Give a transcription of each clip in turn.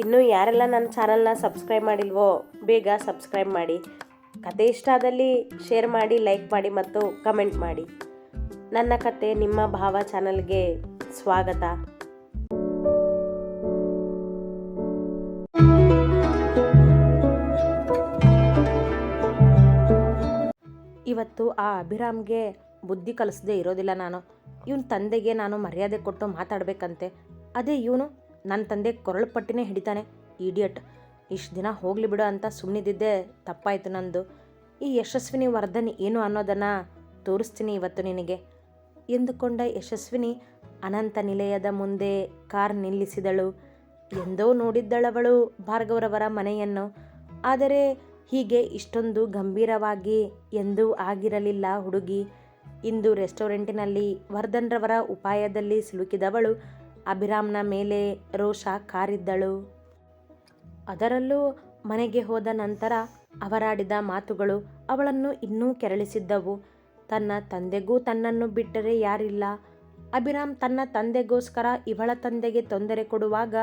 ಇನ್ನೂ ಯಾರೆಲ್ಲ ನನ್ನ ಚಾನಲ್ನ ಸಬ್ಸ್ಕ್ರೈಬ್ ಮಾಡಿಲ್ವೋ, ಬೇಗ ಸಬ್ಸ್ಕ್ರೈಬ್ ಮಾಡಿ. ಕತೆ ಇಷ್ಟ ಆದಲ್ಲಿ ಶೇರ್ ಮಾಡಿ, ಲೈಕ್ ಮಾಡಿ ಮತ್ತು ಕಮೆಂಟ್ ಮಾಡಿ. ನನ್ನ ಕತೆ ನಿಮ್ಮ ಭಾವ ಚಾನಲ್ಗೆ ಸ್ವಾಗತ. ಇವತ್ತು ಆ ಅಭಿರಾಮ್ಗೆ ಬುದ್ಧಿ ಕಲಿಸದೇ ಇರೋದಿಲ್ಲ ನಾನು. ಇವನ್ ತಂದೆಗೆ ನಾನು ಮರ್ಯಾದೆ ಕೊಟ್ಟು ಮಾತಾಡಬೇಕಂತೆ. ಅದೇ ಇವನು? ನನ್ನ ತಂದೆ ಕೊರಳು ಪಟ್ಟಿನೇ ಹಿಡಿತಾನೆ ಇಡಿಯಟ್ ಇಷ್ಟು ದಿನ ಹೋಗಲಿ ಬಿಡು ಅಂತ ಸುಮ್ಮನಿದ್ದೆ ತಪ್ಪಾಯಿತು ನಂದು. ಈ ಯಶಸ್ವಿನಿ ವರ್ಧನ್ ಏನು ಅನ್ನೋದನ್ನು ತೋರಿಸ್ತೀನಿ ಇವತ್ತು ನಿನಗೆ. ಎಂದುಕೊಂಡ ಯಶಸ್ವಿನಿ ಅನಂತ ನಿಲಯದ ಮುಂದೆ ಕಾರ್ ನಿಲ್ಲಿಸಿದಳು. ಎಂದೋ ನೋಡಿದ್ದಳವಳು ಭಾರ್ಗವರವರ ಮನೆಯನ್ನು. ಆದರೆ ಹೀಗೆ ಇಷ್ಟೊಂದು ಗಂಭೀರವಾಗಿ ಎಂದೂ ಆಗಿರಲಿಲ್ಲ ಹುಡುಗಿ. ಇಂದು ರೆಸ್ಟೋರೆಂಟಿನಲ್ಲಿ ವರ್ಧನ್ರವರ ಉಪಾಯದಲ್ಲಿ ಸಿಲುಕಿದವಳು. ಅಭಿರಾಮ್ನ ಮೇಲೆ ರೋಷ ಕಾರಿದ್ದಳು. ಅದರಲ್ಲೂ ಮನೆಗೆ ಹೋದ ನಂತರ ಅವರಾಡಿದ ಮಾತುಗಳು ಅವಳನ್ನು ಇನ್ನೂ ಕೆರಳಿಸಿದ್ದವು. ತನ್ನ ತಂದೆಗೂ ತನ್ನನ್ನು ಬಿಟ್ಟರೆ ಯಾರಿಲ್ಲ. ಅಭಿರಾಮ್ ತನ್ನ ತಂದೆಗೋಸ್ಕರ ಇವಳ ತಂದೆಗೆ ತೊಂದರೆ ಕೊಡುವಾಗ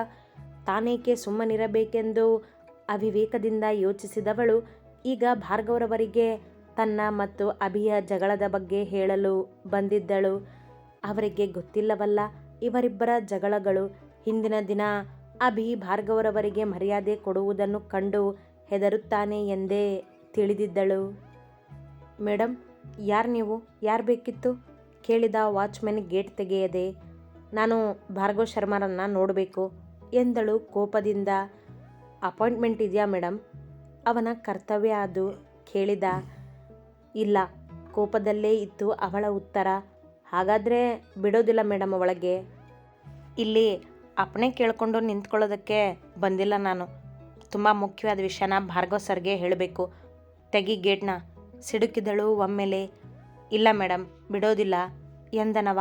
ತಾನೇಕೆ ಸುಮ್ಮನಿರಬೇಕೆಂದು ಅವಿವೇಕದಿಂದ ಯೋಚಿಸಿದವಳು. ಈಗ ಭಾರ್ಗವರವರಿಗೆ ತನ್ನ ಮತ್ತು ಅಭಿಯ ಜಗಳದ ಬಗ್ಗೆ ಹೇಳಲು ಬಂದಿದ್ದಳು. ಅವರಿಗೆ ಗೊತ್ತಿಲ್ಲವಲ್ಲ. ಇವರಿಬ್ಬರ ಜಗಳಗಳು. ಹಿಂದಿನ ದಿನ ಅಭಿ ಭಾರ್ಗವರವರಿಗೆ ಮರ್ಯಾದೆ ಕೊಡುವುದನ್ನು ಕಂಡು ಹೆದರುತ್ತಾನೆ ಎಂದೇ ತಿಳಿದಿದ್ದಳು. ಮೇಡಮ್ ಯಾರು ನೀವು? ಯಾರು ಬೇಕಿತ್ತು? ಕೇಳಿದ ವಾಚ್ಮೆನ್ ಗೇಟ್ ತೆಗೆಯದೆ, ನಾನು ಭಾರ್ಗವ್ ಶರ್ಮರನ್ನು ನೋಡಬೇಕು ಎಂದಳು. ಕೋಪದಿಂದ, ಅಪಾಯಿಂಟ್ಮೆಂಟ್ ಇದೆಯಾ ಮೇಡಮ್ ಅವನ ಕರ್ತವ್ಯ ಅದು, ಕೇಳಿದ. ಇಲ್ಲ, ಕೋಪದಲ್ಲೇ ಇತ್ತು ಅವಳ ಉತ್ತರ. ಹಾಗಾದರೆ ಬಿಡೋದಿಲ್ಲ ಮೇಡಮ್ ಅವಳಿಗೆ. ಇಲ್ಲಿ ಅಪ್ಪಣೆ ಕೇಳಿಕೊಂಡು ನಿಂತ್ಕೊಳ್ಳೋದಕ್ಕೆ ಬಂದಿಲ್ಲ ನಾನು. ತುಂಬ ಮುಖ್ಯವಾದ ವಿಷಯನ ಭಾರ್ಗವ್ ಸರ್ಗೆ ಹೇಳಬೇಕು. ತೆಗಿ ಗೇಟ್ನ. ಸಿಡುಕಿದಳು ಒಮ್ಮೆಲೆ. ಇಲ್ಲ ಮೇಡಮ್, ಬಿಡೋದಿಲ್ಲ ಎಂದನವ.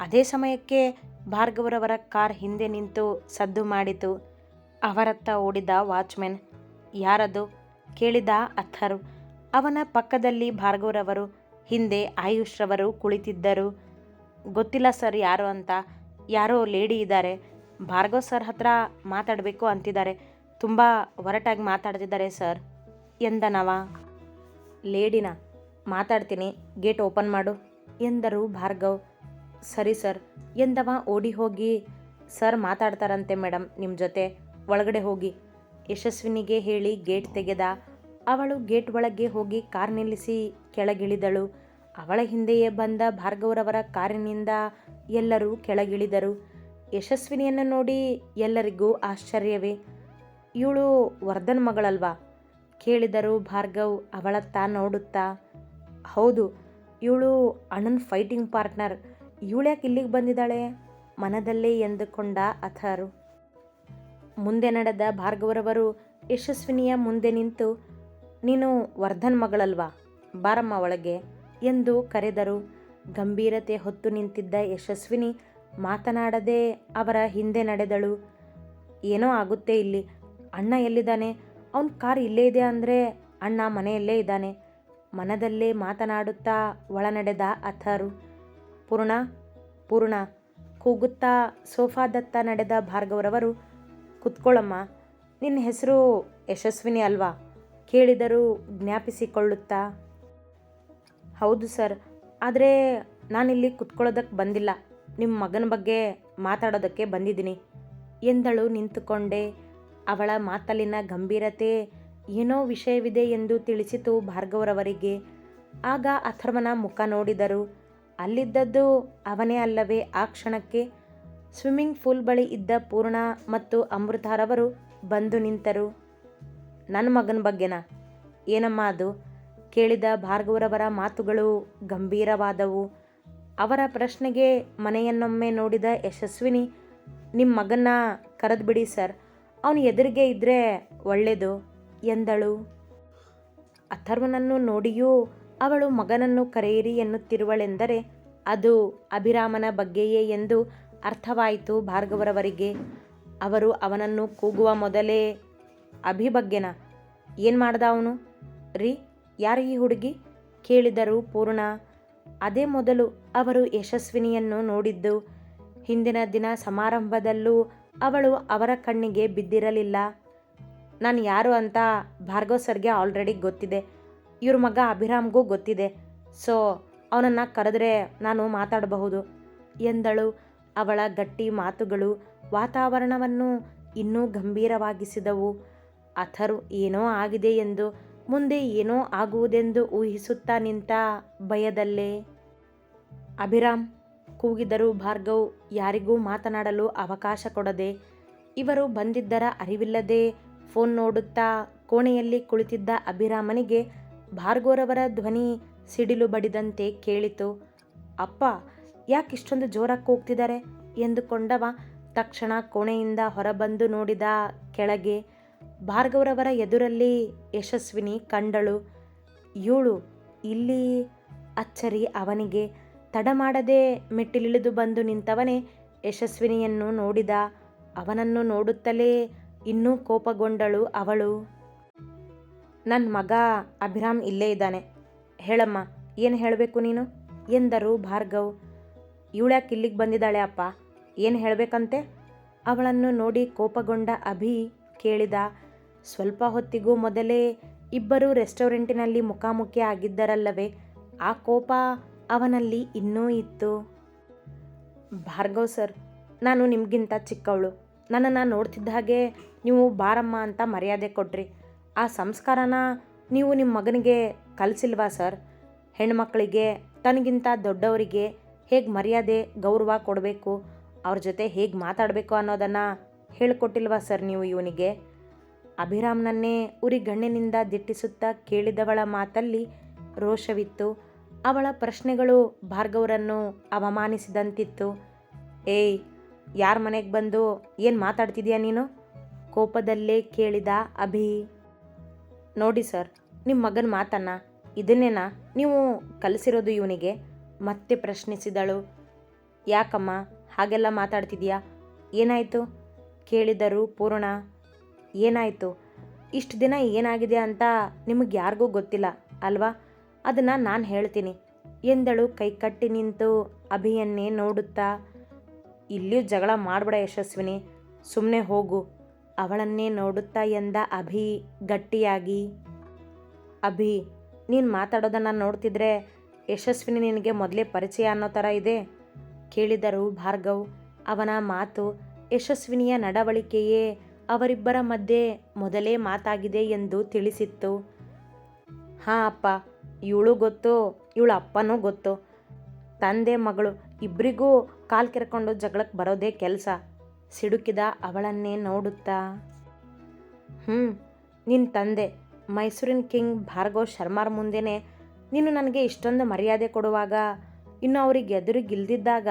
ಅದೇ ಸಮಯಕ್ಕೆ ಭಾರ್ಗವರವರ ಕಾರ್ ಹಿಂದೆ ನಿಂತು ಸದ್ದು ಮಾಡಿತು. ಅವರತ್ತ ಓಡಿದ ವಾಚ್ಮೆನ್ ಯಾರದು? ಕೇಳಿದ ಅಥರ್. ಅವನ ಪಕ್ಕದಲ್ಲಿ ಭಾರ್ಗವರವರು ಹಿಂದೆ ಆಯುಷ್ರವರು ಕುಳಿತಿದ್ದರು. ಗೊತ್ತಿಲ್ಲ ಸರ್ ಯಾರು ಅಂತ. ಯಾರೋ ಲೇಡಿ ಇದ್ದಾರೆ. ಭಾರ್ಗವ್ ಸರ್ ಹತ್ರ ಮಾತಾಡಬೇಕು ಅಂತಿದ್ದಾರೆ. ತುಂಬ ಒರಟಾಗಿ ಮಾತಾಡ್ತಿದ್ದಾರೆ ಸರ್ ಎಂದನವ ಲೇಡಿನ? ಮಾತಾಡ್ತೀನಿ. ಗೇಟ್ ಓಪನ್ ಮಾಡು, ಎಂದರು ಭಾರ್ಗವ್. ಸರಿ ಸರ್ ಎಂದವ ಓಡಿ ಹೋಗಿ. ಸರ್ ಮಾತಾಡ್ತಾರಂತೆ ಮೇಡಮ್ ನಿಮ್ಮ ಜೊತೆ. ಒಳಗಡೆ ಹೋಗಿ. ಯಶಸ್ವಿನಿಗೆ ಹೇಳಿ ಗೇಟ್ ತೆಗೆದ ಅವಳು ಗೇಟ್ ಒಳಗೆ ಹೋಗಿ ಕಾರ್ ನಿಲ್ಲಿಸಿ ಕೆಳಗಿಳಿದಳು. ಅವಳ ಹಿಂದೆಯೇ ಬಂದ ಭಾರ್ಗವರವರ ಕಾರಿನಿಂದ ಎಲ್ಲರೂ ಕೆಳಗಿಳಿದರು. ಯಶಸ್ವಿನಿಯನ್ನು ನೋಡಿ ಎಲ್ಲರಿಗೂ ಆಶ್ಚರ್ಯವೇ. ಇವಳು ವರ್ಧನ್ ಮಗಳಲ್ವಾ? ಕೇಳಿದರು ಭಾರ್ಗವ್ ಅವಳತ್ತ ನೋಡುತ್ತಾ. ಹೌದು, ಇವಳು ಅಣ್ಣನ ಫೈಟಿಂಗ್ ಪಾರ್ಟ್ನರ್ ಇವಳ್ಯಾಕೆ ಇಲ್ಲಿಗೆ ಬಂದಿದ್ದಾಳೆ? ಮನದಲ್ಲೇ ಎಂದುಕೊಂಡ ಅಥರು. ಮುಂದೆ ನಡೆದ ಭಾರ್ಗವರವರು ಯಶಸ್ವಿನಿಯ ಮುಂದೆ ನಿಂತು ನೀನು ವರ್ಧನ್ ಮಗಳಲ್ವಾ? ಬಾರಮ್ಮ ಒಳಗೆ ಎಂದು ಕರೆದರು. ಗಂಭೀರತೆ ಹೊತ್ತು ನಿಂತಿದ್ದ ಯಶಸ್ವಿನಿ ಮಾತನಾಡದೆ ಅವರ ಹಿಂದೆ ನಡೆದಳು. ಏನೋ ಆಗುತ್ತೆ ಇಲ್ಲಿ. ಅಣ್ಣ ಎಲ್ಲಿದ್ದಾನೆ? ಅವನ ಕಾರ್ ಇಲ್ಲೇ ಇದೆ ಅಂದರೆ ಅಣ್ಣ ಮನೆಯಲ್ಲೇ ಇದ್ದಾನೆ. ಮನದಲ್ಲೇ ಮಾತನಾಡುತ್ತಾ ಒಳನಡೆದ ಅಥರು. ಪೂರ್ಣ ಪೂರ್ಣ. ಕೂಗುತ್ತಾ ಸೋಫಾದತ್ತ ನಡೆದ ಭಾರ್ಗವರವರು, ಕುತ್ಕೊಳ್ಳಮ್ಮ. ನಿನ್ನ ಹೆಸರು ಯಶಸ್ವಿನಿ ಅಲ್ವಾ? ಕೇಳಿದರು ಜ್ಞಾಪಿಸಿಕೊಳ್ಳುತ್ತಾ? ಹೌದು ಸರ್. ಆದರೆ ನಾನಿಲ್ಲಿ ಕುತ್ಕೊಳ್ಳೋದಕ್ಕೆ ಬಂದಿಲ್ಲ. ನಿಮ್ಮ ಮಗನ ಬಗ್ಗೆ ಮಾತಾಡೋದಕ್ಕೆ ಬಂದಿದ್ದೀನಿ. ಎಂದಳು ನಿಂತುಕೊಂಡೆ. ಅವಳ ಮಾತಲ್ಲಿನ ಗಂಭೀರತೆ ಏನೋ ವಿಷಯವಿದೆ ಎಂದು ತಿಳಿಸಿತು ಭಾರ್ಗವರವರಿಗೆ ಆಗ ಅಥರ್ವನ ಮುಖ ನೋಡಿದರು. ಅಲ್ಲಿದ್ದದ್ದು ಅವನೇ ಅಲ್ಲವೇ ಆ ಕ್ಷಣಕ್ಕೆ? ಸ್ವಿಮ್ಮಿಂಗ್ ಪೂಲ್ ಬಳಿ ಇದ್ದ ಪೂರ್ಣ ಮತ್ತು ಅಮೃತಾರವರು ಬಂದು ನಿಂತರು. ನನ್ನ ಮಗನ ಬಗ್ಗೆನಾ? ಏನಮ್ಮ ಅದು? ಕೇಳಿದ ಭಾರ್ಗವರವರ ಮಾತುಗಳು ಗಂಭೀರವಾದವು. ಅವರ ಪ್ರಶ್ನೆಗೆ ಮನೆಯನ್ನೊಮ್ಮೆ ನೋಡಿದ ಯಶಸ್ವಿನಿ ನಿಮ್ಮ ಮಗನ್ನ ಕರೆದ್ಬಿಡಿ ಸರ್. ಅವನು ಎದುರಿಗೆ ಇದ್ದರೆ ಒಳ್ಳೆಯದು ಎಂದಳು. ಅಥರ್ವನನ್ನು ನೋಡಿಯೂ ಅವಳು ಮಗನನ್ನು ಕರೆಯಿರಿ ಎನ್ನುತ್ತಿರುವಳೆಂದರೆ, ಅದು ಅಭಿರಾಮನ ಬಗ್ಗೆಯೇ ಎಂದು ಅರ್ಥವಾಯಿತು ಭಾರ್ಗವರವರಿಗೆ. ಅವರು ಅವನನ್ನು ಕೂಗುವ ಮೊದಲೇ ಅಭಿ ಬಗ್ಗೆನ ಏನು ಮಾಡ್ದ ಅವನು? ರೀ, ಯಾರು ಈ ಹುಡುಗಿ? ಕೇಳಿದರು ಪೂರ್ಣ. ಅದೇ ಮೊದಲು ಅವರು ಯಶಸ್ವಿನಿಯನ್ನು ನೋಡಿದ್ದು. ಹಿಂದಿನ ದಿನ ಸಮಾರಂಭದಲ್ಲೂ ಅವಳು ಅವರ ಕಣ್ಣಿಗೆ ಬಿದ್ದಿರಲಿಲ್ಲ. ನಾನು ಯಾರು ಅಂತ ಭಾರ್ಗವ್ ಸರ್ಗೆ ಆಲ್ರೆಡಿ ಗೊತ್ತಿದೆ. ಇವ್ರ ಮಗ ಅಭಿರಾಮ್ಗೂ ಗೊತ್ತಿದೆ. ಸೊ, ಅವನನ್ನು ಕರೆದ್ರೆ ನಾನು ಮಾತಾಡಬಹುದು ಎಂದಳು ಅವಳ ಗಟ್ಟಿ ಮಾತುಗಳು. ವಾತಾವರಣವನ್ನು ಇನ್ನೂ ಗಂಭೀರವಾಗಿಸಿದವು. ಅಥರು ಏನೋ ಆಗಿದೆ ಎಂದು ಮುಂದೆ ಏನೋ ಆಗುವುದೆಂದು ಊಹಿಸುತ್ತಾ ನಿಂತ ಭಯದಲ್ಲೇ. ಅಭಿರಾಮ್, ಕೂಗಿದರೂ ಭಾರ್ಗವ್ ಯಾರಿಗೂ ಮಾತನಾಡಲು ಅವಕಾಶ ಕೊಡದೆ, ಇವರು ಬಂದಿದ್ದರ ಅರಿವಿಲ್ಲದೆ ಫೋನ್ ನೋಡುತ್ತಾ ಕೋಣೆಯಲ್ಲಿ ಕುಳಿತಿದ್ದ ಅಭಿರಾಮನಿಗೆ ಭಾರ್ಗೋರವರ ಧ್ವನಿ ಸಿಡಿಲು ಬಡಿದಂತೆ ಕೇಳಿತು. ಅಪ್ಪ ಯಾಕಿಷ್ಟೊಂದು ಜೋರಾಗಿ ಕೂಗ್ತಿದ್ದಾರೆ ಎಂದುಕೊಂಡವ ತಕ್ಷಣ ಕೋಣೆಯಿಂದ ಹೊರಬಂದು ನೋಡಿದ ಕೆಳಗೆ ಭಾರ್ಗವರವರ ಎದುರಲ್ಲಿ ಯಶಸ್ವಿನಿ, ಕಂಡಳು. ಇವಳು ಇಲ್ಲಿ ಅಚ್ಚರಿ, ಅವನಿಗೆ ತಡ ಮಾಡದೆ ಮೆಟ್ಟಿಲಿಳಿದು ಬಂದು ನಿಂತವನೇ ಯಶಸ್ವಿನಿಯನ್ನು ನೋಡಿದ. ಅವನನ್ನು ನೋಡುತ್ತಲೇ ಇನ್ನೂ ಕೋಪಗೊಂಡಳು ಅವಳು. ನನ್ನ ಮಗ ಅಭಿರಾಮ್ ಇಲ್ಲೇ ಇದ್ದಾನೆ. ಹೇಳಮ್ಮ, ಏನು ಹೇಳಬೇಕು ನೀನು? ಎಂದರು ಭಾರ್ಗವ್. ಇವಳ್ಯಾಕೆ ಇಲ್ಲಿಗೆ ಬಂದಿದ್ದಾಳೆ ಅಪ್ಪ? ಏನು ಹೇಳಬೇಕಂತೆ? ಅವಳನ್ನು ನೋಡಿ ಕೋಪಗೊಂಡ ಅಭಿ ಕೇಳಿದ. ಸ್ವಲ್ಪ ಹೊತ್ತಿಗೂ ಮೊದಲೇ ಇಬ್ಬರು ರೆಸ್ಟೋರೆಂಟಿನಲ್ಲಿ ಮುಖಾಮುಖಿ ಆಗಿದ್ದರಲ್ಲವೇ, ಆ ಕೋಪ ಅವನಲ್ಲಿ ಇನ್ನೂ ಇತ್ತು. ಭಾರ್ಗವ್ ಸರ್, ನಾನು ನಿಮಗಿಂತ ಚಿಕ್ಕವಳು. ನನ್ನನ್ನು ನೋಡ್ತಿದ್ದ ಹಾಗೆ ನೀವು ಬಾರಮ್ಮ ಅಂತ ಮರ್ಯಾದೆ ಕೊಡ್ರಿ ಆ ಸಂಸ್ಕಾರನ ನೀವು ನಿಮ್ಮ ಮಗನಿಗೆ ಕಲಿಸಿಲ್ವಾ ಸರ್? ಹೆಣ್ಮಕ್ಳಿಗೆ, ತನಗಿಂತ ದೊಡ್ಡವರಿಗೆ ಹೇಗೆ ಮರ್ಯಾದೆ, ಗೌರವ ಕೊಡಬೇಕು? ಅವ್ರ ಜೊತೆ ಹೇಗೆ ಮಾತಾಡಬೇಕು ಅನ್ನೋದನ್ನು ಹೇಳಿಕೊಟ್ಟಿಲ್ವಾ ಸರ್ ನೀವು ಇವನಿಗೆ? ಅಭಿರಾಮ್ನನ್ನೇ ಉರಿಗಣ್ಣಿನಿಂದ ದಿಟ್ಟಿಸುತ್ತಾ ಕೇಳಿದವಳ ಮಾತಲ್ಲಿ ರೋಷವಿತ್ತು. ಅವಳ ಪ್ರಶ್ನೆಗಳು ಭಾರ್ಗವರನ್ನು ಅವಮಾನಿಸಿದಂತಿತ್ತು. ಏಯ್, ಯಾರ ಮನೆಗೆ ಬಂದು ಏನು ಮಾತಾಡ್ತಿದ್ಯಾ ನೀನು? ಕೋಪದಲ್ಲೇ ಕೇಳಿದ ಅಭಿ. ನೋಡಿ ಸರ್ ನಿಮ್ಮ ಮಗನ ಮಾತನ್ನ, ಇದನ್ನೇನಾ ನೀವು ಕಲಿಸಿರೋದು ಇವನಿಗೆ? ಮತ್ತೆ ಪ್ರಶ್ನಿಸಿದಳು. ಯಾಕಮ್ಮ, ಹಾಗೆಲ್ಲ ಮಾತಾಡ್ತಿದ್ಯಾ? ಏನಾಯಿತು? ಕೇಳಿದರು ಪೂರ್ಣ. ಏನಾಯಿತು? ಇಷ್ಟು ದಿನ ಏನಾಗಿದೆ ಅಂತ ನಿಮಗೆ ಯಾರಿಗೂ ಗೊತ್ತಿಲ್ಲ, ಅಲ್ವಾ? ಅದನ್ನು ನಾನು ಹೇಳ್ತೀನಿ. ಎಂದಳು ಕೈಕಟ್ಟಿ ನಿಂತು ಅಭಿಯನ್ನೇ ನೋಡುತ್ತಾ, ಇಲ್ಲಿಯೂ ಜಗಳ ಮಾಡಬೇಡ ಯಶಸ್ವಿನಿ ಸುಮ್ಮನೆ ಹೋಗು, ಅವಳನ್ನೇ ನೋಡುತ್ತಾ ಎಂದ ಅಭಿ ಗಟ್ಟಿಯಾಗಿ. ಅಭಿ, ನೀನು ಮಾತಾಡೋದನ್ನು ನೋಡ್ತಿದ್ರೆ ಯಶಸ್ವಿನಿ ನಿನಗೆ ಮೊದಲೇ ಪರಿಚಯ ಅನ್ನೋ ಥರ ಇದೆ, ಕೇಳಿದರು ಭಾರ್ಗವ್. ಅವನ ಮಾತು ಯಶಸ್ವಿನಿಯ ನಡವಳಿಕೆಯೇ ಅವರಿಬ್ಬರ ಮಧ್ಯೆ ಮೊದಲೇ ಮಾತಾಗಿದೆ ಎಂದು ತಿಳಿಸಿತ್ತು. ಹಾಂ, ಅಪ್ಪ. ಇವಳು ಗೊತ್ತು, ಇವಳ ಅಪ್ಪನೂ ಗೊತ್ತು. ತಂದೆ, ಮಗಳು ಇಬ್ಬರಿಗೂ ಕಾಲು ಕೆರ್ಕೊಂಡು ಜಗಳಕ್ಕೆ ಬರೋದೇ ಕೆಲಸ. ಸಿಡುಕಿದ ಅವಳನ್ನೇ ನೋಡುತ್ತಾ. ಹ್ಞೂ ನಿನ್ನ ತಂದೆ, ಮೈಸೂರಿನ ಕಿಂಗ್ ಭಾರ್ಗವ್ ಶರ್ಮಾರ್ ಮುಂದೆನೇ ನೀನು ನನಗೆ ಇಷ್ಟೊಂದು ಮರ್ಯಾದೆ ಕೊಡುವಾಗ, ಇನ್ನು ಅವ್ರಿಗೆ ಎದುರಿಗಿಲ್ದಿದ್ದಾಗ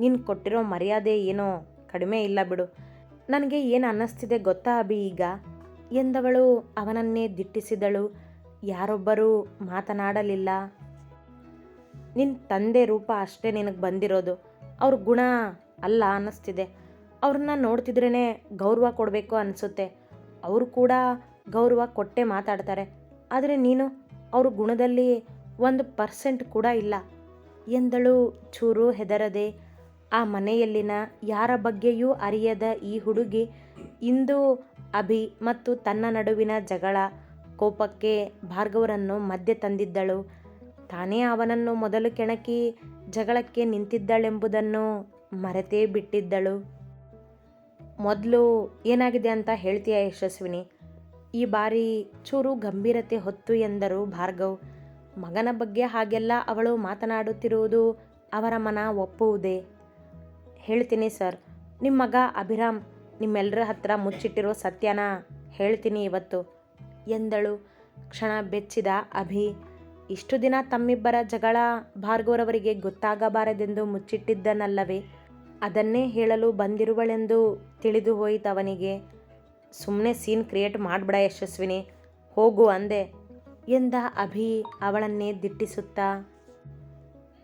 ನೀನು ಕೊಟ್ಟಿರೋ ಮರ್ಯಾದೆ ಏನೋ ಕಡಿಮೆ ಇಲ್ಲ ಬಿಡು. ನನಗೆ ಏನು ಅನ್ನಿಸ್ತಿದೆ ಗೊತ್ತಾ ಅಭಿ ಈಗ? ಎಂದವಳು ಅವನನ್ನೇ ದಿಟ್ಟಿಸಿದಳು. ಯಾರೊಬ್ಬರೂ ಮಾತನಾಡಲಿಲ್ಲ. ನಿನ್ನ ತಂದೆ ರೂಪ ಅಷ್ಟೇ ನಿನಗೆ ಬಂದಿರೋದು. ಅವ್ರ ಗುಣ ಅಲ್ಲ ಅನ್ನಿಸ್ತಿದೆ. ಅವ್ರನ್ನ ನೋಡ್ತಿದ್ರೇ ಗೌರವ ಕೊಡಬೇಕು ಅನಿಸುತ್ತೆ. ಅವರು ಕೂಡ ಗೌರವ ಕೊಟ್ಟೆ ಮಾತಾಡ್ತಾರೆ. ಆದರೆ ನೀನು ಅವ್ರ ಗುಣದಲ್ಲಿ ಒಂದು ಪರ್ಸೆಂಟ್ ಕೂಡ ಇಲ್ಲ. ಎಂದಳು ಚೂರು ಹೆದರದೆ ಆ ಮನೆಯಲ್ಲಿನ ಯಾರ ಬಗ್ಗೆಯೂ ಅರಿಯದ ಈ ಹುಡುಗಿ ಇಂದು ಅಭಿ ಮತ್ತು ತನ್ನ ನಡುವಿನ ಜಗಳ, ಕೋಪಕ್ಕೆ ಭಾರ್ಗವರನ್ನು ಮಧ್ಯೆ ತಂದಿದ್ದಳು. ತಾನೇ ಅವನನ್ನು ಮೊದಲು ಕೆಣಕಿ ಜಗಳಕ್ಕೆ ನಿಂತಿದ್ದಳೆಂಬುದನ್ನು ಮರೆತೇ ಬಿಟ್ಟಿದ್ದಳು. ಮೊದಲು ಏನಾಗಿದೆ ಅಂತ ಹೇಳ್ತೀಯ ಯಶಸ್ವಿನಿ? ಈ ಬಾರಿ ಚೂರು ಗಂಭೀರತೆ ಹೊತ್ತು ಎಂದರು ಭಾರ್ಗವ್. ಮಗನ ಬಗ್ಗೆ ಹಾಗೆಲ್ಲ ಅವಳು ಮಾತನಾಡುತ್ತಿರುವುದು ಅವರ ಮನ ಒಪ್ಪುವುದೇ? ಹೇಳ್ತೀನಿ ಸರ್. ನಿಮ್ಮ ಮಗ ಅಭಿರಾಮ್ ನಿಮ್ಮೆಲ್ಲರ ಹತ್ರ ಮುಚ್ಚಿಟ್ಟಿರೋ ಸತ್ಯನ ಹೇಳ್ತೀನಿ ಇವತ್ತು. ಎಂದಳು. ಕ್ಷಣ ಬೆಚ್ಚಿದ ಅಭಿ. ಇಷ್ಟು ದಿನ ತಮ್ಮಿಬ್ಬರ ಜಗಳ ಭಾರ್ಗವರವರಿಗೆ ಗೊತ್ತಾಗಬಾರದೆಂದು ಮುಚ್ಚಿಟ್ಟಿದ್ದನಲ್ಲವೇ? ಅದನ್ನೇ ಹೇಳಲು ಬಂದಿರುವಳೆಂದು ತಿಳಿದು ಹೋಯಿತವನಿಗೆ ಸುಮ್ಮನೆ ಸೀನ್ ಕ್ರಿಯೇಟ್ ಮಾಡಿಬಿಡ ಯಶಸ್ವಿನಿ. ಹೋಗು ಅಂದೆ. ಎಂದ ಅಭಿ ಅವಳನ್ನೇ ದಿಟ್ಟಿಸುತ್ತಾ.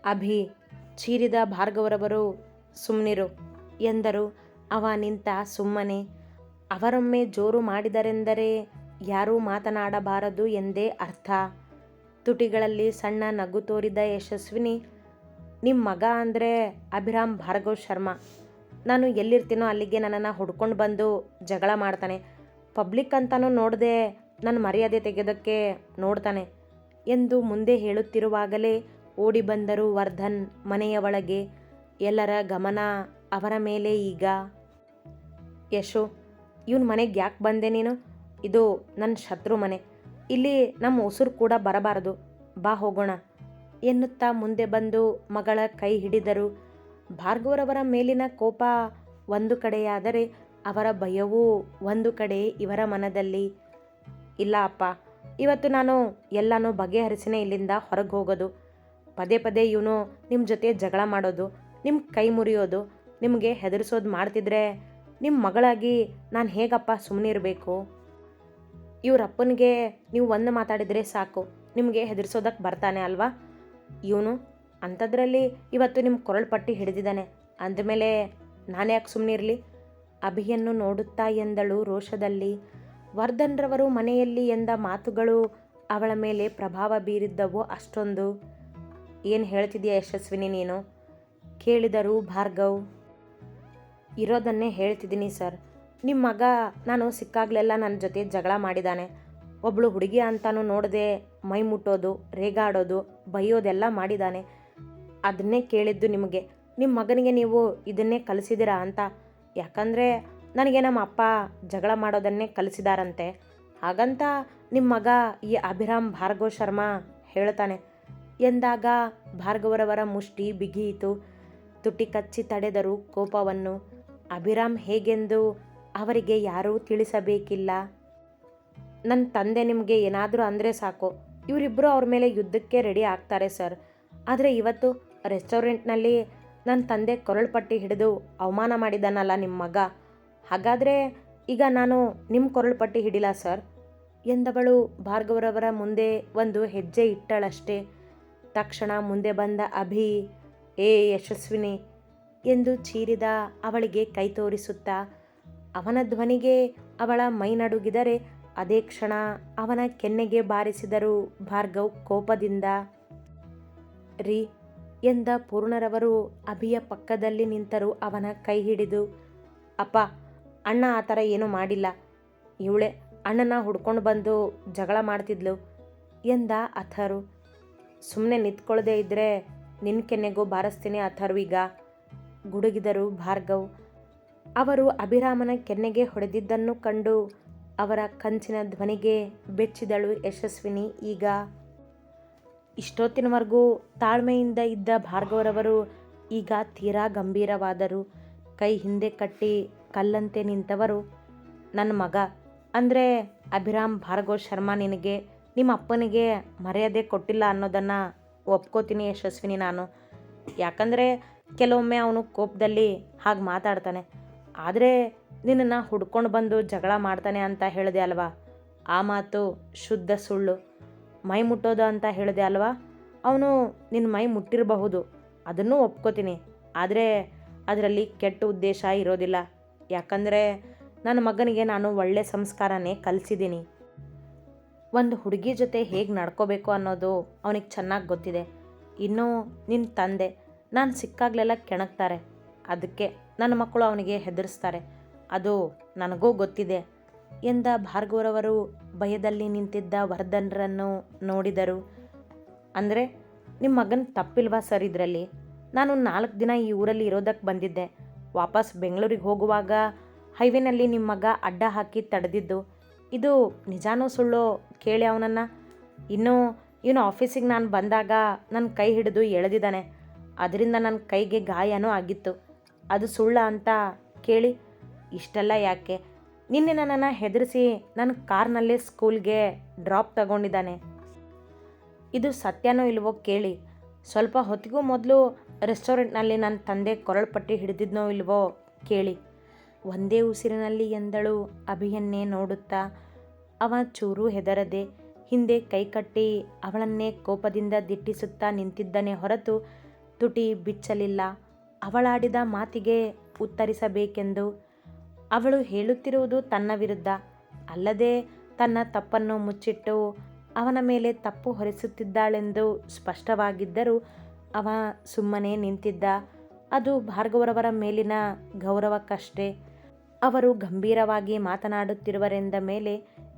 ಅಭಿ, ಚೀರಿದ ಭಾರ್ಗವರವರು ಸುಮ್ಮನಿರು ಎಂದರು, ಅವ ನಿಂತ ಸುಮ್ಮನೆ. ಅವರೊಮ್ಮೆ ಜೋರು ಮಾಡಿದರೆಂದರೆ ಯಾರೂ ಮಾತನಾಡಬಾರದು ಎಂದೇ ಅರ್ಥ. ತುಟಿಗಳಲ್ಲಿ ಸಣ್ಣ ನಗು ತೋರಿದ ಯಶಸ್ವಿನಿ ನಿಮ್ಮ ಮಗ ಅಂದರೆ ಅಭಿರಾಮ್ ಭಾರ್ಗವ್ ಶರ್ಮಾ. ನಾನು ಎಲ್ಲಿರ್ತೀನೋ ಅಲ್ಲಿಗೆ ನನ್ನನ್ನು ಹುಡ್ಕೊಂಡು ಬಂದು ಜಗಳ ಮಾಡ್ತಾನೆ. ಪಬ್ಲಿಕ್ ಅಂತಲೂ ನೋಡದೆ ನನ್ನ ಮರ್ಯಾದೆ ತೆಗೆಯೋದಕ್ಕೆ ನೋಡ್ತಾನೆ ಎಂದು ಮುಂದೆ ಹೇಳುತ್ತಿರುವಾಗಲೇ ಓಡಿ ಬಂದರು ವರ್ಧನ್ ಮನೆಯ ಒಳಗೆ. ಎಲ್ಲರ ಗಮನ ಅವರ ಮೇಲೆ ಈಗ. ಯಶು, ಇವನ್ ಮನೆಗೆ ಯಾಕೆ ಬಂದೆ ನೀನು? ಇದು ನನ್ನ ಶತ್ರು ಮನೆ. ಇಲ್ಲಿ ನಮ್ಮ ಉಸಿರು ಕೂಡ ಬರಬಾರದು. ಬಾ ಹೋಗೋಣ. ಎನ್ನುತ್ತಾ ಮುಂದೆ ಬಂದು ಮಗಳ ಕೈ ಹಿಡಿದರು. ಭಾರ್ಗವರವರ ಮೇಲಿನ ಕೋಪ ಒಂದು ಕಡೆಯಾದರೆ ಅವರ ಭಯವೂ ಒಂದು ಕಡೆ ಇವರ ಮನದಲ್ಲಿ. ಇಲ್ಲ ಅಪ್ಪ, ಇವತ್ತು ನಾನು ಎಲ್ಲನೂ ಬಗೆಹರಿಸಿನೇ ಇಲ್ಲಿಂದ ಹೊರಗೆ ಹೋಗೋದು. ಪದೇ ಪದೇ ಇವನು ನಿಮ್ಮ ಜೊತೆ ಜಗಳ ಮಾಡೋದು. ನಿಮ್ಮ ಕೈ ಮುರಿಯೋದು, ನಿಮಗೆ ಹೆದರಿಸೋದು ಮಾಡ್ತಿದ್ರೆ ನಿಮ್ಮ ಮಗಳಾಗಿ ನಾನು ಹೇಗಪ್ಪ ಸುಮ್ಮನೆ ಇರಬೇಕು? ನೀವು ಒಂದು ಮಾತಾಡಿದರೆ ಸಾಕು, ನಿಮಗೆ ಹೆದರಿಸೋದಕ್ಕೆ ಬರ್ತಾನೆ ಅಲ್ವಾ? ಇವನು ಅಂಥದ್ರಲ್ಲಿ ಇವತ್ತು ನಿಮ್ಮ ಕೊರಳು ಪಟ್ಟಿ ಹಿಡಿದಿದ್ದಾನೆ, ಅಂದಮೇಲೆ ನಾನು ಯಾಕೆ ಸುಮ್ಮನೆ ಇರಲಿ? ಅಭಿಯನ್ನು ನೋಡುತ್ತಾ ಎಂದಳು ರೋಷದಲ್ಲಿ. ವರ್ಧನ್ರವರು ಮನೆಯಲ್ಲಿ ಎಂದ ಮಾತುಗಳು ಅವಳ ಮೇಲೆ ಪ್ರಭಾವ ಬೀರಿದ್ದವು ಅಷ್ಟೊಂದು. ಏನು ಹೇಳ್ತಿದೆಯಾ ಯಶಸ್ವಿನಿ ನೀನು? ಕೇಳಿದರು, ಭಾರ್ಗವ್, ಇರೋದನ್ನೇ ಹೇಳ್ತಿದ್ದೀನಿ ಸರ್. ನಿಮ್ಮ ಮಗ ನಾನು ಸಿಕ್ಕಾಗಲೆಲ್ಲ ನನ್ನ ಜೊತೆ ಜಗಳ ಮಾಡಿದ್ದಾನೆ ಒಬ್ಬಳು ಹುಡುಗಿ ಅಂತಾನೂ ನೋಡದೆ ಮೈ ಮುಟ್ಟೋದು, ರೇಗಾಡೋದು, ಬೈಯೋದೆಲ್ಲ ಮಾಡಿದ್ದಾನೆ ಅದನ್ನೇ ಕೇಳಿದ್ದು ನಿಮಗೆ. ನಿಮ್ಮ ಮಗನಿಗೆ ನೀವು ಇದನ್ನೇ ಕಲಿಸಿದ್ದೀರಾ ಅಂತ. ಯಾಕಂದರೆ ನನಗೆ ನಮ್ಮ ಅಪ್ಪ ಜಗಳ ಮಾಡೋದನ್ನೇ ಕಲಿಸಿದಾರಂತೆ. ಹಾಗಂತ ನಿಮ್ಮ ಮಗ ಈ ಅಭಿರಾಮ್ ಭಾರ್ಗವ್ ಶರ್ಮಾ ಹೇಳ್ತಾನೆ. ಎಂದಾಗ ಭಾರ್ಗವರವರ ಮುಷ್ಟಿ ಬಿಗಿಯಿತು. ತುಟಿ ಕಚ್ಚಿ ತಡೆದರು ಕೋಪವನ್ನು. ಅಭಿರಾಮ್ ಹೇಗೆಂದು ಅವರಿಗೆ ಯಾರೂ ತಿಳಿಸಬೇಕಿಲ್ಲ. ನನ್ನ ತಂದೆ ನಿಮಗೆ ಏನಾದರೂ ಅಂದರೆ ಸಾಕು. ಇವರಿಬ್ಬರು ಅವ್ರ ಮೇಲೆ ಯುದ್ಧಕ್ಕೆ ರೆಡಿ ಆಗ್ತಾರೆ ಸರ್. ಆದರೆ ಇವತ್ತು ರೆಸ್ಟೋರೆಂಟ್ನಲ್ಲಿ ನನ್ನ ತಂದೆ ಕೊರಳುಪಟ್ಟಿ ಹಿಡಿದು ಅವಮಾನ ಮಾಡಿದ್ದಾನಲ್ಲ ನಿಮ್ಮ ಮಗ. ಹಾಗಾದರೆ ಈಗ ನಾನು ನಿಮ್ಮ ಕೊರಳುಪಟ್ಟಿ ಹಿಡಿಲ್ಲ ಸರ್? ಎಂದವಳು ಭಾರ್ಗವರವರ ಮುಂದೆ ಒಂದು ಹೆಜ್ಜೆ ಇಟ್ಟಳಷ್ಟೇ. ತಕ್ಷಣ ಮುಂದೆ ಬಂದ ಅಭಿ ಏ ಯಶಸ್ವಿನಿ! ಎಂದು ಚೀರಿದ ಅವಳಿಗೆ ಕೈ ತೋರಿಸುತ್ತಾ, ಅವನ ಧ್ವನಿಗೆ ಅವಳ ಮೈ ನಡುಗಿದರೆ ಅದೇ ಕ್ಷಣ ಅವನ ಕೆನ್ನೆಗೆ ಬಾರಿಸಿದರು ಭಾರ್ಗವ್ ಕೋಪದಿಂದ. ರೀ ಎಂದ ಪೂರ್ಣರವರು ಅಭಿಯ ಪಕ್ಕದಲ್ಲಿ ನಿಂತರು ಅವನ ಕೈ ಹಿಡಿದು. ಅಪ್ಪ, ಅಣ್ಣ ಆ ಥರ ಏನೂ ಮಾಡಿಲ್ಲ. ಇವಳೆ ಅಣ್ಣನ ಹುಡ್ಕೊಂಡು ಬಂದು ಜಗಳ ಮಾಡ್ತಿದ್ಲು ಎಂದ ಅಥರು. ಸುಮ್ಮನೆ ನಿಂತ್ಕೊಳ್ಳದೆ ಇದ್ದರೆ ನಿನ್ನ ಕೆನ್ನೆಗೂ ಬಾರಿಸ್ತೀನಿ ಅಥರ್ವೀಗ ಗುಡುಗಿದರು ಭಾರ್ಗವ್. ಅವರು ಅಭಿರಾಮನ ಕೆನ್ನೆಗೆ ಹೊಡೆದಿದ್ದನ್ನು ಕಂಡು ಅವರ ಕಂಚಿನ ಧ್ವನಿಗೆ ಬೆಚ್ಚಿದಳು ಯಶಸ್ವಿನಿ. ಈಗ ಇಷ್ಟೊತ್ತಿನವರೆಗೂ ತಾಳ್ಮೆಯಿಂದ ಇದ್ದ ಭಾರ್ಗವರವರು ಈಗ ತೀರಾ ಗಂಭೀರವಾದರು. ಕೈ ಹಿಂದೆ ಕಟ್ಟಿ ಕಲ್ಲಂತೆ ನಿಂತವರು. ನನ್ನ ಮಗ. ಅಂದರೆ ಅಭಿರಾಮ್ ಭಾರ್ಗವ್ ಶರ್ಮಾ ನಿನಗೆ, ನಿಮ್ಮ ಅಪ್ಪನಿಗೆ ಮರ್ಯಾದೆ ಕೊಟ್ಟಿಲ್ಲ ಅನ್ನೋದನ್ನು ಒಪ್ಕೋತೀನಿ ಯಶಸ್ವಿನಿ ನಾನು. ಯಾಕಂದರೆ ಕೆಲವೊಮ್ಮೆ ಅವನು ಕೋಪದಲ್ಲಿ ಹಾಗೆ ಮಾತಾಡ್ತಾನೆ. ಆದರೆ ನಿನ್ನನ್ನು ಹುಡ್ಕೊಂಡು ಬಂದು ಜಗಳ ಮಾಡ್ತಾನೆ ಅಂತ ಹೇಳಿದೆ ಅಲ್ವಾ? ಆ ಮಾತು ಶುದ್ಧ ಸುಳ್ಳು. ಮೈ ಮುಟ್ಟೋದು ಅಂತ ಹೇಳಿದೆ ಅಲ್ವಾ? ಅವನು ನಿನ್ನ ಮೈ ಮುಟ್ಟಿರಬಹುದು. ಅದನ್ನು ಒಪ್ಕೋತೀನಿ. ಆದರೆ ಅದರಲ್ಲಿ ಕೆಟ್ಟ ಉದ್ದೇಶ ಇರೋದಿಲ್ಲ. ಯಾಕಂದರೆ ನನ್ನ ಮಗನಿಗೆ ನಾನು ಒಳ್ಳೆ ಸಂಸ್ಕಾರನೇ ಕಲಿಸಿದ್ದೀನಿ. ಒಂದು ಹುಡುಗಿ ಜೊತೆ ಹೇಗೆ ನಡ್ಕೋಬೇಕು ಅನ್ನೋದು ಅವನಿಗೆ ಚೆನ್ನಾಗಿ ಗೊತ್ತಿದೆ. ಇನ್ನು ನಿನ್ನ ತಂದೆ ನಾನು ಸಿಕ್ಕಾಗಲೆಲ್ಲ ಕೆಣಕ್ತಾರೆ. ಅದಕ್ಕೆ ನನ್ನ ಮಕ್ಕಳು ಅವನಿಗೆ ಹೆದರಿಸ್ತಾರೆ. ಅದು ನನಗೂ ಗೊತ್ತಿದೆ. ಎಂದ ಭಾರ್ಗವರವರು ಭಯದಲ್ಲಿ ನಿಂತಿದ್ದ ವರದನರನ್ನು ನೋಡಿದರು. ಅಂದರೆ ನಿಮ್ಮ ಮಗನ ತಪ್ಪಿಲ್ವಾ ಸರ್ ಇದರಲ್ಲಿ? ನಾನು ನಾಲ್ಕು ದಿನ ಈ ಊರಲ್ಲಿ ಇರೋದಕ್ಕೆ ಬಂದಿದ್ದೆ. ವಾಪಸ್ ಬೆಂಗಳೂರಿಗೆ ಹೋಗುವಾಗ ಹೈವೇನಲ್ಲಿ ನಿಮ್ಮ ಮಗ ಅಡ್ಡ ಹಾಕಿ ತಡೆದಿದ್ದು. ಇದು ನಿಜಾನೋ ಸುಳ್ಳು ಕೇಳಿ ಅವನನ್ನು. ಇನ್ನೂ ಇವನು ಆಫೀಸಿಗೆ ನಾನು ಬಂದಾಗ ನನ್ನ ಕೈ ಹಿಡಿದು ಎಳೆದಿದ್ದಾನೆ. ಅದರಿಂದ ನನ್ನ ಕೈಗೆ ಗಾಯನೂ ಆಗಿತ್ತು. ಅದು ಸುಳ್ಳ ಅಂತ ಕೇಳಿ, ಇಷ್ಟೆಲ್ಲ ಯಾಕೆ? ನಿನ್ನೆ ನನ್ನನ್ನು ಹೆದರಿಸಿ ನನ್ನ ಕಾರ್ನಲ್ಲೇ ಸ್ಕೂಲ್ಗೆ ಡ್ರಾಪ್ ತಗೊಂಡಿದ್ದಾನೆ. ಇದು ಸತ್ಯನೋ ಇಲ್ವೋ ಕೇಳಿ, ಸ್ವಲ್ಪ ಹೊತ್ತಿಗೂ ಮೊದಲು ರೆಸ್ಟೋರೆಂಟ್ನಲ್ಲಿ ನನ್ನ ತಂದೆ ಕೊರಳ್ಪಟ್ಟಿ ಹಿಡಿದಿದ್ನೋ ಇಲ್ವೋ ಕೇಳಿ. ಒಂದೇ ಉಸಿರಿನಲ್ಲಿ ಎಂದಳು ಅಭಿಯನ್ನೇ ನೋಡುತ್ತಾ ಅವ ಚೂರು ಹೆದರದೆ ಹಿಂದೆ ಕೈಕಟ್ಟಿ ಅವಳನ್ನೇ ಕೋಪದಿಂದ ದಿಟ್ಟಿಸುತ್ತಾ ನಿಂತಿದ್ದನೇ ಹೊರತು ತುಟಿ ಬಿಚ್ಚಲಿಲ್ಲ. ಅವಳಾಡಿದ ಮಾತಿಗೆ ಉತ್ತರಿಸಬೇಕೆಂದು ಅವಳು ಹೇಳುತ್ತಿರುವುದು ತನ್ನ ವಿರುದ್ಧ. ಅಲ್ಲದೆ ತನ್ನ ತಪ್ಪನ್ನು ಮುಚ್ಚಿಟ್ಟು ಅವನ ಮೇಲೆ ತಪ್ಪು ಹೊರಿಸುತ್ತಿದ್ದಾಳೆಂದು ಸ್ಪಷ್ಟವಾಗಿದ್ದರೂ ಅವ ಸುಮ್ಮನೆ ನಿಂತಿದ್ದ. ಅದು ಭಾರ್ಗವರವರ ಮೇಲಿನ ಗೌರವಕ್ಕಷ್ಟೇ. ಅವರು ಗಂಭೀರವಾಗಿ ಮಾತನಾಡುತ್ತಿರುವರೆಂದ ಮೇಲೆ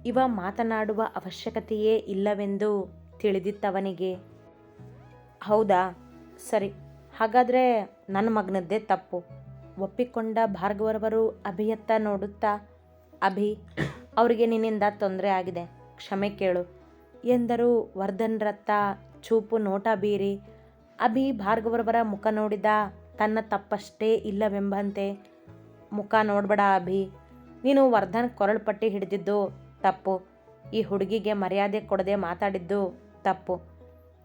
ಇವ ಮಾತನಾಡುವ ಅವಶ್ಯಕತೆಯೇ ಇಲ್ಲವೆಂದು ತಿಳಿದಿತ್ತವನಿಗೆ. ಹೌದಾ? ಸರಿ. ಹಾಗಾದರೆ ನನ್ನ ಮಗನದ್ದೇ ತಪ್ಪು. ಒಪ್ಪಿಕೊಂಡ ಭಾರ್ಗವರವರು ಅಭಿಯತ್ತ ನೋಡುತ್ತಾ, ಅಭಿ, ಅವರಿಗೆ ನಿನ್ನಿಂದ ತೊಂದರೆ ಆಗಿದೆ. ಕ್ಷಮೆ ಕೇಳು. ಎಂದರು ವರ್ಧನ್ರತ್ತ ಚೂಪು ನೋಟ ಬೀರಿ, ಅಭಿ ಭಾರ್ಗವರವರ ಮುಖ ನೋಡಿದ ತನ್ನ ತಪ್ಪಷ್ಟೇ ಇಲ್ಲವೆಂಬಂತೆ. ಮುಖ ನೋಡಬೇಡ ಅಭಿ. ನೀನು ವರ್ಧನ್ ಕೊರಳ್ಪಟ್ಟಿ ಹಿಡಿದಿದ್ದು ತಪ್ಪು. ಈ ಹುಡುಗಿಗೆ ಮರ್ಯಾದೆ ಕೊಡದೆ ಮಾತಾಡಿದ್ದು ತಪ್ಪು.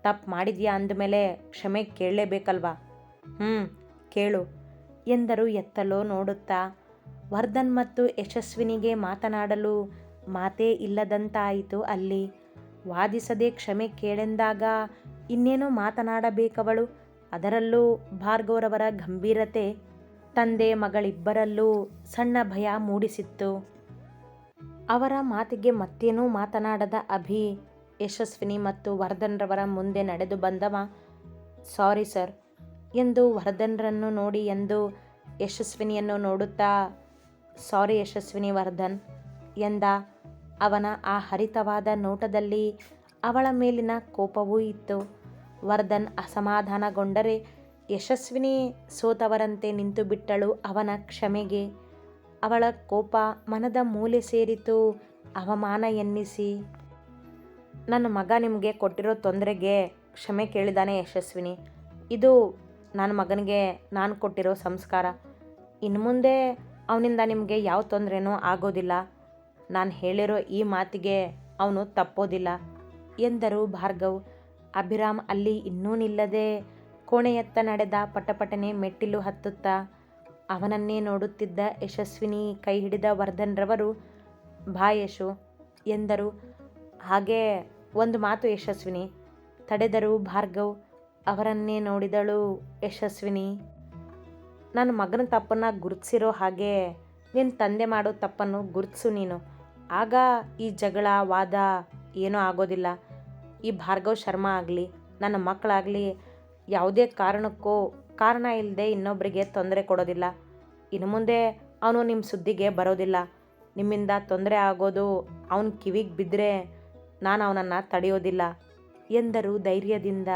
ತಪ್ಪು ಮಾಡಿದ್ಯಾ ಅಂದಮೇಲೆ ಕ್ಷಮೆ ಕೇಳಲೇಬೇಕಲ್ವಾ? ಹ್ಞೂ ಕೇಳು, ಎಂದರು ಎತ್ತಲೋ ನೋಡುತ್ತಾ. ವರ್ಧನ್ ಮತ್ತು ಯಶಸ್ವಿನಿಗೆ ಮಾತನಾಡಲು ಮಾತೇ ಇಲ್ಲದಂತಾಯಿತು ಅಲ್ಲಿ. ವಾದಿಸದೆ ಕ್ಷಮೆ ಕೇಳೆಂದಾಗ ಇನ್ನೇನೋ ಮಾತನಾಡಬೇಕವಳು? ಅದರಲ್ಲೂ ಭಾರ್ಗವರವರ ಗಂಭೀರತೆ. ತಂದೆ ಮಗಳಿಬ್ಬರಲ್ಲೂ ಸಣ್ಣ ಭಯ ಮೂಡಿಸಿತ್ತು. ಅವರ ಮಾತಿಗೆ ಮತ್ತೇನೂ ಮಾತನಾಡದ ಅಭಿ, ಯಶಸ್ವಿನಿ ಮತ್ತು ವರ್ಧನ್ರವರ ಮುಂದೆ ನಡೆದು ಬಂದವ, ಸಾರಿ ಸರ್. ಎಂದು ವರ್ಧನ್ರನ್ನು ನೋಡಿ ಎಂದು ಯಶಸ್ವಿನಿಯನ್ನು ನೋಡುತ್ತಾ, ಸಾರಿ ಯಶಸ್ವಿನಿ ವರ್ಧನ್ ಎಂದ ಅವನ ಆ ಹರಿತವಾದ ನೋಟದಲ್ಲಿ ಅವಳ ಮೇಲಿನ ಕೋಪವೂ ಇತ್ತು. ವರ್ಧನ್ ಅಸಮಾಧಾನಗೊಂಡರೆ ಯಶಸ್ವಿನಿ ಸೋತವರಂತೆ ನಿಂತು ಬಿಟ್ಟಳು ಅವನ ಕ್ಷಮೆಗೆ. ಅವಳ ಕೋಪ ಮನದ ಮೂಲೆ ಸೇರಿತು. ಅವಮಾನ ಎನ್ನಿಸಿ, ನನ್ನ ಮಗ ನಿಮಗೆ ಕೊಟ್ಟಿರೋ ತೊಂದರೆಗೆ ಕ್ಷಮೆ ಕೇಳಿದಾನೆ ಯಶಸ್ವಿನಿ. ಇದು ನನ್ನ ಮಗನಿಗೆ ನಾನು ಕೊಟ್ಟಿರೋ ಸಂಸ್ಕಾರ. ಇನ್ನು ಮುಂದೆ ಅವನಿಂದ ನಿಮಗೆ ಯಾವ ತೊಂದರೆನೂ ಆಗೋದಿಲ್ಲ. ನಾನು ಹೇಳಿರೋ ಈ ಮಾತಿಗೆ ಅವನು ತಪ್ಪೋದಿಲ್ಲ ಎಂದರು ಭಾರ್ಗವ್. ಅಭಿರಾಮ್ ಅಲ್ಲಿ ಇನ್ನೂ ನಿಲ್ಲದೆ ಕೋಣೆಯತ್ತ ನಡೆದ ಪಟಪಟನೆ ಮೆಟ್ಟಿಲು ಹತ್ತುತ್ತಾ ಅವನನ್ನೇ ನೋಡುತ್ತಿದ್ದ ಯಶಸ್ವಿನಿ ಕೈ ಹಿಡಿದ ವರ್ಧನ್ರವರು ಬಾ ಯಶು ಎಂದರು. ಹಾಗೆ ಒಂದು ಮಾತು ಯಶಸ್ವಿನಿ, ತಡೆದರು ಭಾರ್ಗವ್, ಅವರನ್ನೇ ನೋಡಿದಳು ಯಶಸ್ವಿನಿ. ನನ್ನ ಮಗನ ತಪ್ಪನ್ನು ಗುರುತಿಸಿರೋ ಹಾಗೆ ನಿನ್ನ ತಂದೆ ಮಾಡೋ ತಪ್ಪನ್ನು ಗುರುತಿಸು ನೀನು. ಆಗ ಈ ಜಗಳ, ವಾದ ಏನೂ ಆಗೋದಿಲ್ಲ. ಈ ಭಾರ್ಗವ್ ಶರ್ಮ ಆಗಲಿ, ನನ್ನ ಮಕ್ಕಳಾಗಲಿ ಯಾವುದೇ ಕಾರಣಕ್ಕೂ ಕಾರಣ ಇಲ್ಲದೆ ಇನ್ನೊಬ್ಬರಿಗೆ ತೊಂದರೆ ಕೊಡೋದಿಲ್ಲ. ಇನ್ನು ಮುಂದೆ ಅವನು ನಿಮ್ಮ ಸುದ್ದಿಗೆ ಬರೋದಿಲ್ಲ. ನಿಮ್ಮಿಂದ ತೊಂದರೆ ಆಗೋದು ಅವನ ಕಿವಿಗೆ ಬಿದ್ದರೆ ನಾನು ಅವನನ್ನು ತಡೆಯೋದಿಲ್ಲ ಎಂದರು ಧೈರ್ಯದಿಂದ.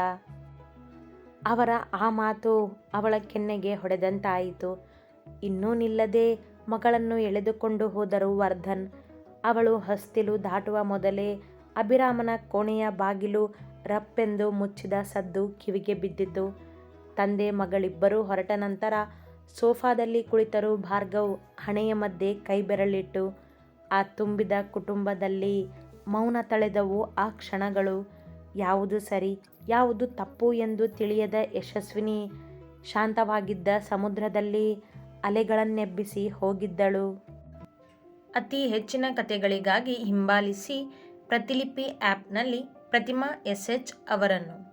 ಅವರ ಆ ಮಾತು ಅವಳ ಕೆನ್ನೆಗೆ ಹೊಡೆದಂತಾಯಿತು. ಇನ್ನೂ ನಿಲ್ಲದೆ ಮಗಳನ್ನು ಎಳೆದುಕೊಂಡು ಹೋದರು ವರ್ಧನ್. ಅವಳು ಹಸ್ತಿಲು ದಾಟುವ ಮೊದಲೇ ಅಭಿರಾಮನ ಕೋಣೆಯ ಬಾಗಿಲು ರಪ್ಪೆಂದು ಮುಚ್ಚಿದ ಸದ್ದು ಕಿವಿಗೆ ಬಿದ್ದಿತು ತಂದೆ ಮಗಳಿಬ್ಬರೂ ಹೊರಟ ನಂತರ ಸೋಫಾದಲ್ಲಿ ಕುಳಿತರು ಭಾರ್ಗವ್ ಹಣೆಯ ಮಧ್ಯೆ ಕೈ ಬೆರಳಿಟ್ಟು, ಆ ತುಂಬಿದ ಕುಟುಂಬದಲ್ಲಿ ಮೌನ ತಳೆದವು ಆ ಕ್ಷಣಗಳು. ಯಾವುದು ಸರಿ, ಯಾವುದು ತಪ್ಪು ಎಂದು ತಿಳಿಯದ ಯಶಸ್ವಿನಿ ಶಾಂತವಾಗಿದ್ದ ಸಮುದ್ರದಲ್ಲಿ ಅಲೆಗಳನ್ನೆಬ್ಬಿಸಿ ಹೋಗಿದ್ದಳು. ಅತಿ ಹೆಚ್ಚಿನ ಕಥೆಗಳಿಗಾಗಿ ಹಿಂಬಾಲಿಸಿ ಪ್ರತಿಲಿಪಿ ಆ್ಯಪ್ನಲ್ಲಿ ಪ್ರತಿಮಾ ಎಸ್ ಎಚ್ ಅವರನ್ನು.